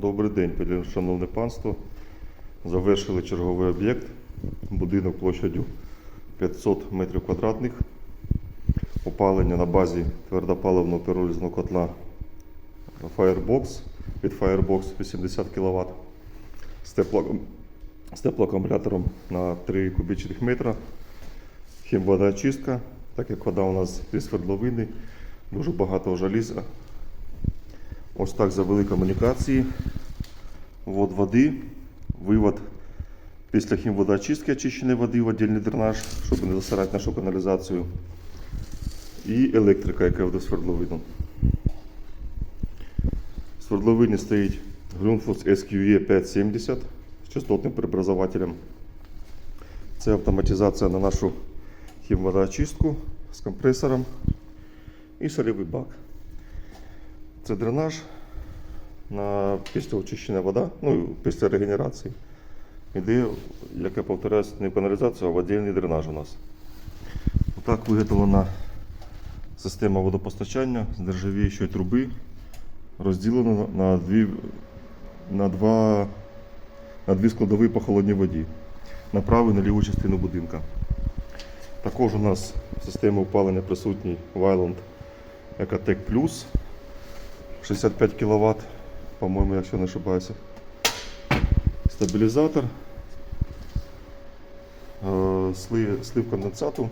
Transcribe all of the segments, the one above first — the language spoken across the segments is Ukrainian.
Добрий день, шановне панство. Завершили черговий об'єкт. Будинок площадю 500 метрів квадратних. Опалення на базі твердопаливного піролізного котла Firebox від Firebox 80 кВт з, тепло, з теплоакумулятором на 3 кубічних метра. Хімводоочистка, так як вода у нас зі свердловини, дуже багато жаліза. Ось так завели комунікації. Ввод води, вивод після хімводоочистки очищеної води в отдельний дренаж, щоб не засирати нашу каналізацію. І електрика, яка йде в свердловину. В свердловині стоїть Grundfos SQE 570 з частотним преобразователем. Це автоматизація на нашу хімводоочистку з компресором і сольовий бак. Це дренаж на після очищення вода, ну після регенерації. Іде, як я повторяюсь, не в а в отдельний дренаж у нас. Отак виготовлена система водопостачання з нержавіючої труби, розділена на дві, на два, на дві складові по холодній воді на праву і на ліву частину будинка. Також у нас в системі опалення присутній Вайланд Ecotec Plus 65 кВт, по-моєму, якщо не ошибаюся. Стабілізатор, е, слив, слив конденсату.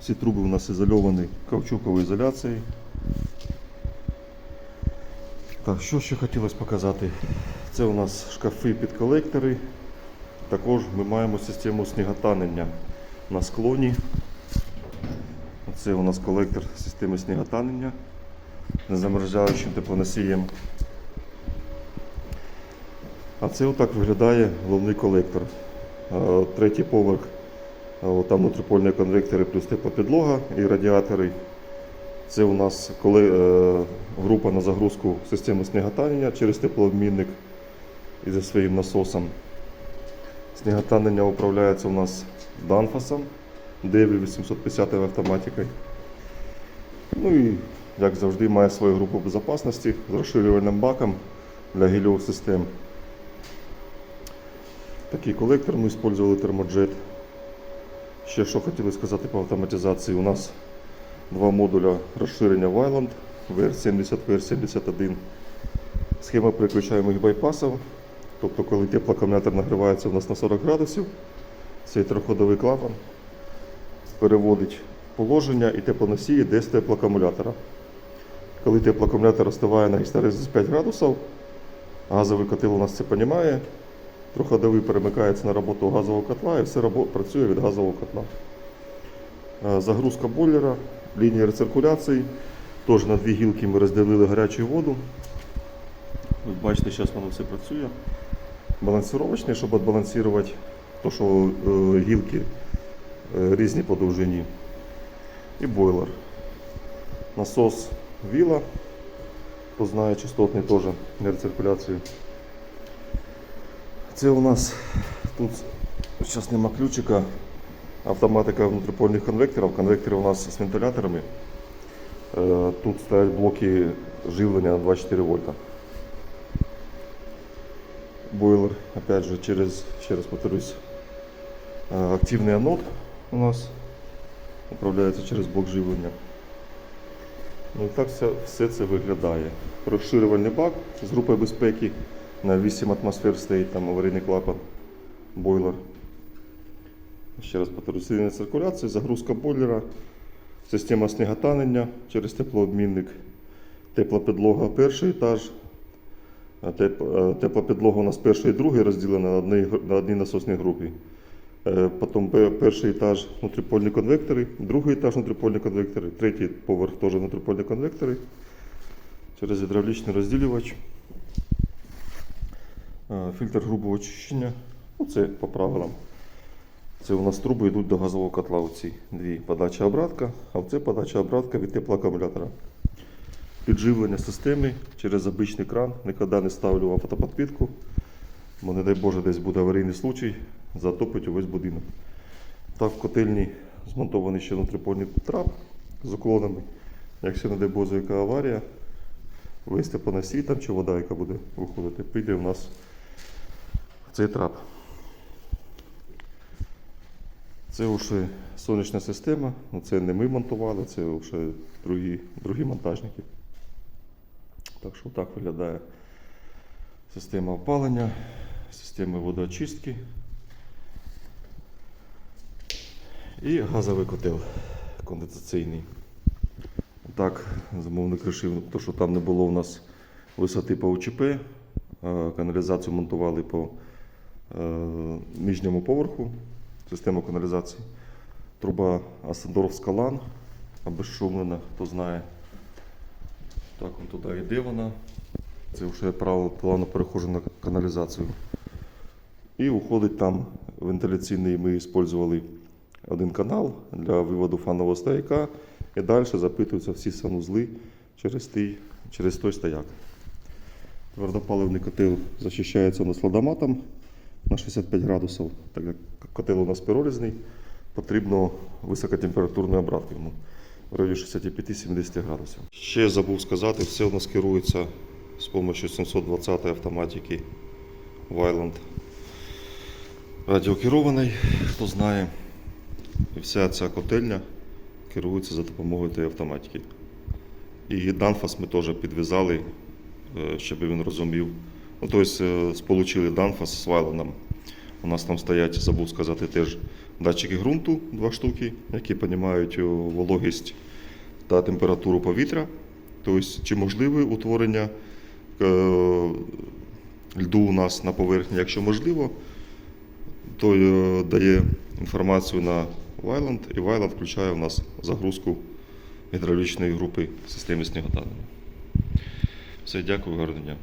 Всі труби у нас ізольовані каучуковою ізоляцією. Так, що ще хотілося показати? Це у нас шкафи під колектори. Також ми маємо систему сніготанення на склоні. Це у нас колектор системи сніготанення з незамерзаючим теплоносієм. А це отак виглядає головний колектор. Третій поверх. Там внутріпольні конвектори плюс теплопідлога і радіатори. Це у нас коли, е, група на загрузку системи сніготанення через теплообмінник і за своїм насосом. Сніготанення управляється у нас Данфасом DV 850 автоматикою. Ну і, як завжди, має свою групу безпечності з розширювальним баком для гільових систем. Такий колектор ми використовували термоджет. Ще що хотіли сказати по автоматизації. У нас два модуля розширення Вайланд VR70, VR71. Схема переключаємих байпасів. Тобто, коли теплоакумулятор нагрівається у нас на 40 градусів, цей трьохходовий клапан переводить положення і теплоносій йде з теплоакумулятора. Коли теплоакумулятор остиває на гістерезі 5 градусів, газовий котел у нас це розуміє, трьохходовий перемикається на роботу газового котла і все працює від газового котла. Е, Загрузка бойлера, лінія рециркуляції. Теж на дві гілки ми розділили гарячу воду. Ви бачите, зараз воно все працює. Балансировочний, щоб відбалансувати то, що е, гілки е, різні по довжині. І бойлер. Насос віла, хто знає, частотний теж рециркуляцію. Це у нас тут зараз нема ключика. Автоматика внутріпольних конвекторів. Конвектори у нас з вентиляторами. Е, Тут стоять блоки живлення на 24 вольта. Бойлер, опять же, через, ще раз повторюсь, е, активний анод у нас управляється через блок живлення. Ну так все, все це виглядає. Розширювальний бак з групою безпеки на 8 атмосфер стоїть там аварійний клапан, бойлер. Ще раз повторюсь, лінія циркуляції, загрузка бойлера, система сніготанення через теплообмінник, теплопідлога перший етаж, е, теплопідлога у нас перший і другий розділена на одній, на одній насосній групі. Е, Потім перший етаж внутріпольні конвектори, другий етаж внутріпольні конвектори, третій поверх теж внутріпольні конвектори через гідравлічний розділювач. Е, Фільтр грубого очищення. Ну, це по правилам. Це у нас труби йдуть до газового котла. Оці дві подача обратка, а це подача обратка від теплоакумулятора. Підживлення системи через обичний кран. Ніколи не ставлю автоподпитку, бо не дай Боже десь буде аварійний случай, затопить увесь будинок. Так в котельні змонтований ще внутріпольний трап з уклонами. Якщо не дай Боже яка аварія, весь теплоносій, там чи вода, яка буде виходити, піде у нас в цей трап. Це вже сонячна система, ну це не ми монтували, це вже другі, другі монтажники. Так що так виглядає система опалення, система водоочистки і газовий котел конденсаційний. Так, замовник вирішив, то, що там не було у нас висоти по УЧП, е, каналізацію монтували по е, нижньому поверху, систему каналізації. Труба Асендорф Скалан, обезшумлена, хто знає. Так, он туди йде вона. Це вже право плавно перехожу на каналізацію. І уходить там вентиляційний, ми використовували один канал для виводу фанового стояка. І далі запитуються всі санузли через той, через той стояк. Твердопаливний котел захищається у нас на 65 градусів. Так як котел у нас піролізний, потрібно високотемпературної обратки. йому в районі 65-70 градусів. Ще забув сказати, все у нас керується з допомогою 720 автоматики Вайланд. Радіокерований, хто знає. І вся ця котельня керується за допомогою тієї автоматики. І Данфас ми теж підв'язали, е, щоб він розумів. Ну, тобто сполучили Данфас з Вайландом. У нас там стоять, забув сказати, теж датчики ґрунту, два штуки, які піднімають е, вологість та температуру повітря. Тобто, чи можливе утворення льду у нас на поверхні, якщо можливо, то дає інформацію на Вайланд, і Вайланд включає в нас загрузку гідравлічної групи в системі сніготанення. Все, дякую, гарного дня.